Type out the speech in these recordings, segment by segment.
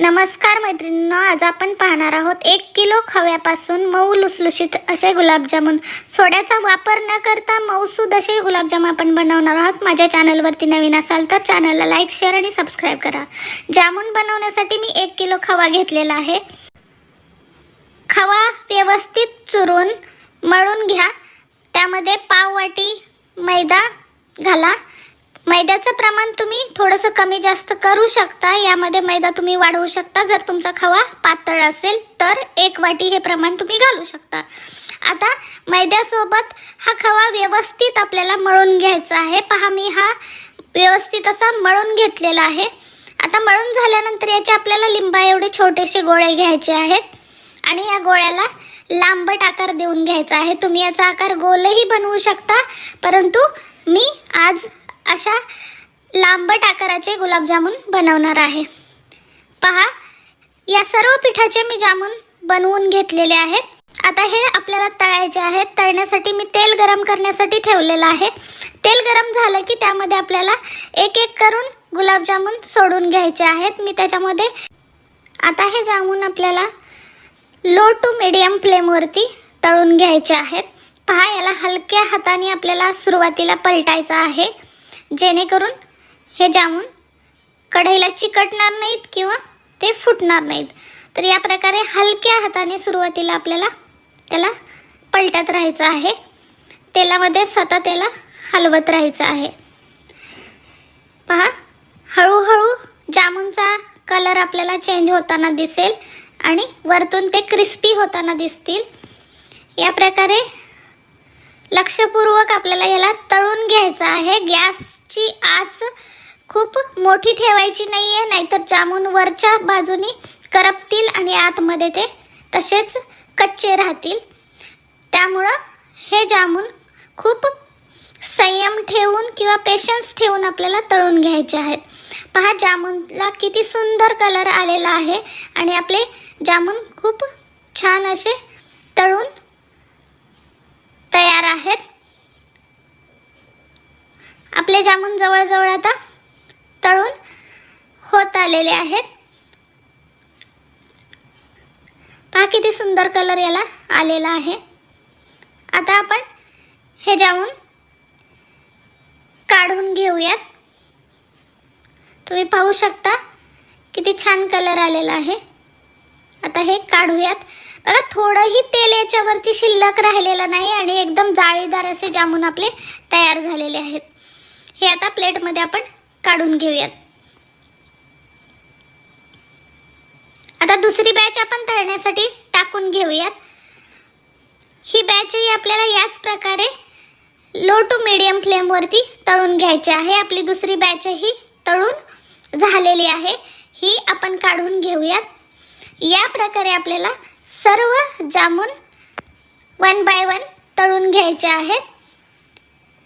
नमस्कार मैत्रिणींनो आज आपण पाहणार आहोत एक किलो खव्यापासून मऊ लुसलुशीत असे गुलाबजामुन. सोड्याचा वापर न करता मऊसूद असे गुलाबजाम आपण बनवणार आहोत. माझ्या चॅनलवरती नवीन असाल तर चॅनलला लाईक शेअर आणि सबस्क्राईब करा. जामून बनवण्यासाठी मी एक किलो खवा घेतलेला आहे. खवा व्यवस्थित चुरून मळून घ्या. त्यामध्ये पाव वाटी मैदा घाला. मैद्याचं प्रमाण तुम्ही थोडंसं कमी जास्त करू शकता. यामध्ये मैदा तुम्ही वाढवू शकता. जर तुमचा खवा पातळ असेल तर एक वाटी हे प्रमाण तुम्ही घालू शकता. आता मैद्यासोबत हा खवा व्यवस्थित आपल्याला मळून घ्यायचा आहे. पहा मी हा व्यवस्थित असा मळून घेतलेला आहे. आता मळून झाल्यानंतर याचे आपल्याला लिंबा एवढे छोटेसे गोळे घ्यायचे आहेत. आणि या गोळ्याला लांबट आकार देऊन घ्यायचा आहे. तुम्ही याचा आकार गोलही बनवू शकता. परंतु मी आज अशा लांबट आकाराचे गुलाबजामुन बनवणार आहे. पहा या सर्व पिठाचे मी जामून बनवून घेतलेले आहेत. आता हे आपल्याला तळायचे आहेत. तळण्यासाठी मी तेल गरम करण्यासाठी ठेवलेलं आहे. तेल गरम झालं की त्यामध्ये आपल्याला एक एक करून गुलाबजामुन सोडून घ्यायचे आहेत. मी त्याच्यामध्ये आता हे जामून आपल्याला लो टू मिडियम फ्लेमवरती तळून घ्यायचे आहेत. पहा याला हलक्या हाताने आपल्याला सुरुवातीला पलटायचं आहे. जेणेकरून हे जामून कढईला चिकटणार नाहीत किंवा ते फुटणार नाहीत. तर या प्रकारे हलक्या हाताने सुरुवातीला आपल्याला त्याला पलटत राहायचं आहे. तेलामध्ये सतत त्याला हलवत राहायचं आहे. पहा हळूहळू जामूनचा कलर आपल्याला चेंज होताना दिसेल आणि वरतून ते क्रिस्पी होताना दिसतील. या प्रकारे लक्षपूर्वक आपल्याला याला तळून घ्यायचं आहे. गॅस गॅसची आज खूप मोठी ठेवायची नाही आहे नाहीतर जामून वरच्या बाजूनी करपतील आणि आतमध्ये ते तसेच कच्चे राहतील. त्यामुळं हे जामून खूप संयम ठेवून किंवा पेशन्स ठेवून आपल्याला तळून घ्यायचे आहेत. पहा जामूनला किती सुंदर कलर आलेला आहे आणि आपले जामून खूप छान असे तळून तयार आहेत. आपले जामून जवळजवळ आता तळून होत आलेले आहेत. पहा किती सुंदर कलर याला आलेला आहे. आता आपण हे जामून काढून घेऊयात. तुम्ही पाहू शकता किती छान कलर आलेला आहे. आता हे काढूयात. बघा थोडंही तेल याच्यावरती शिल्लक राहिलेलं नाही आणि एकदम जाळीदार असे जामून आपले तयार झालेले आहेत. हे आता प्लेटमध्ये आपण काढून घेऊयात. आता दुसरी बॅच आपण तळण्यासाठी टाकून घेऊयात. ही बॅचही आपल्याला याच प्रकारे लो टू मिडियम फ्लेमवरती तळून घ्यायची आहे. आपली दुसरी बॅचही तळून झालेली आहे. ही आपण काढून घेऊयात. या प्रकारे आपल्याला सर्व जामून वन बाय वन तळून घ्यायचे आहेत.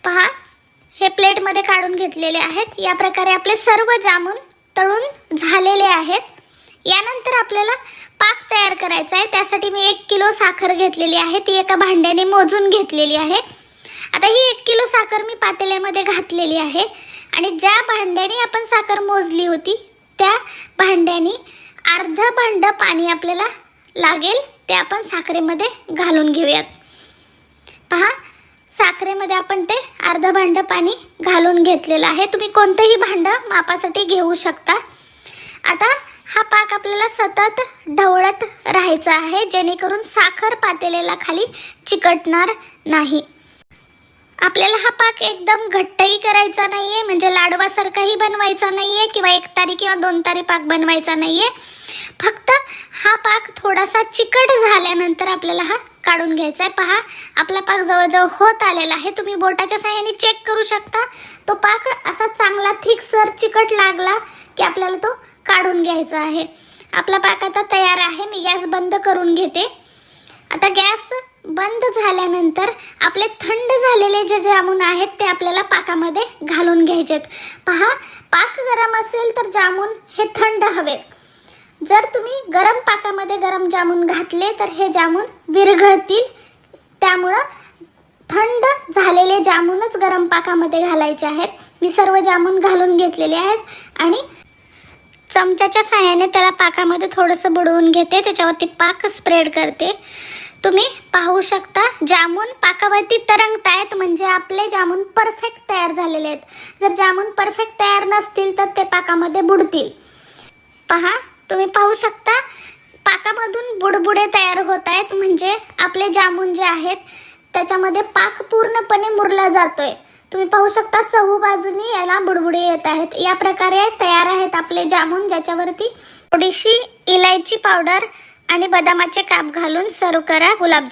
पहा हे प्लेटमध्ये काढून घेतलेले आहेत. या प्रकारे आपले सर्व जामून तळून झालेले आहेत. यानंतर आपल्याला पाक तयार करायचा आहे. त्यासाठी मी एक किलो साखर घेतलेली आहे. ती एका भांड्याने मोजून घेतलेली आहे. आता ही एक किलो साखर मी पातेल्यामध्ये घातलेली आहे. आणि ज्या भांड्याने आपण साखर मोजली होती त्या भांड्याने अर्ध भांड पाणी आपल्याला लागेल ते आपण साखरेमध्ये घालून घेऊयात. पहा साखरेमध्ये आपण ते अर्धं भांडं पाणी घालून घेतलेलं आहे. तुम्ही कोणतंही भांडं मापासाठी घेऊ शकता. आता हा पाक आपल्याला सतत ढवळत राहायचा आहे जेणेकरून साखर पातेलेला खाली चिकटणार नाही. आपल्याला हा पाक एकदम घट्टही करायचा नाही आहे म्हणजे लाडवासारखाही बनवायचा नाही आहे किंवा एक तारी किंवा दोन तारी पाक बनवायचा नाही आहे फक्त हा पाक थोडासा चिकट झाल्यानंतर आपल्याला हा काढून घ्यायचा आहे पहा आपला पाक जवळजवळ होत आलेला आहे. तुम्ही बोटाच्या साह्याने चेक करू शकता. तो पाक असा चांगला थिक सर चिकट लागला की आपल्याला तो काढून घ्यायचा आहे. आपला पाक आता तयार आहे. मी गॅस बंद करून घेते. आता गॅस बंद झाल्यानंतर आपले थंड झालेले जे जामून आहेत ते आपल्याला पाकामध्ये घालून घ्यायचेत. पहा पाक गरम असेल तर जामून हे थंड हवेत. जर तुम्ही गरम पाकामध्ये गरम जामून घातले तर हे जामून विरघळतील. त्यामुळं थंड झालेले जामूनच गरम पाकामध्ये घालायचे आहेत. मी सर्व जामून घालून घेतलेले आहेत आणि चमच्याच्या साह्याने त्याला पाकामध्ये थोडंसं बुडवून घेते. त्याच्यावरती पाक स्प्रेड करते. तुम्ही पाहू शकता जामून पाकावरती तरंगतायत म्हणजे आपले जामून परफेक्ट तयार झालेले आहेत. जर जामून परफेक्ट तयार नसतील तर ते पाकामध्ये बुडतील. पहा तुम्ही पाहू शकता पाकामधून बुडबुडे तयार होत आहेत म्हणजे आपले जामून जे आहेत त्याच्यामध्ये पाक पूर्णपणे मुरला जातोय. तुम्ही पाहू शकता चहू बाजूनी याला बुडबुडे येत आहेत. या प्रकारे तयार आहेत आपले जामून ज्याच्यावरती थोडीशी इलायची पावडर आणि बदामाचे काप घालून सर्व करा गुलाबजाम.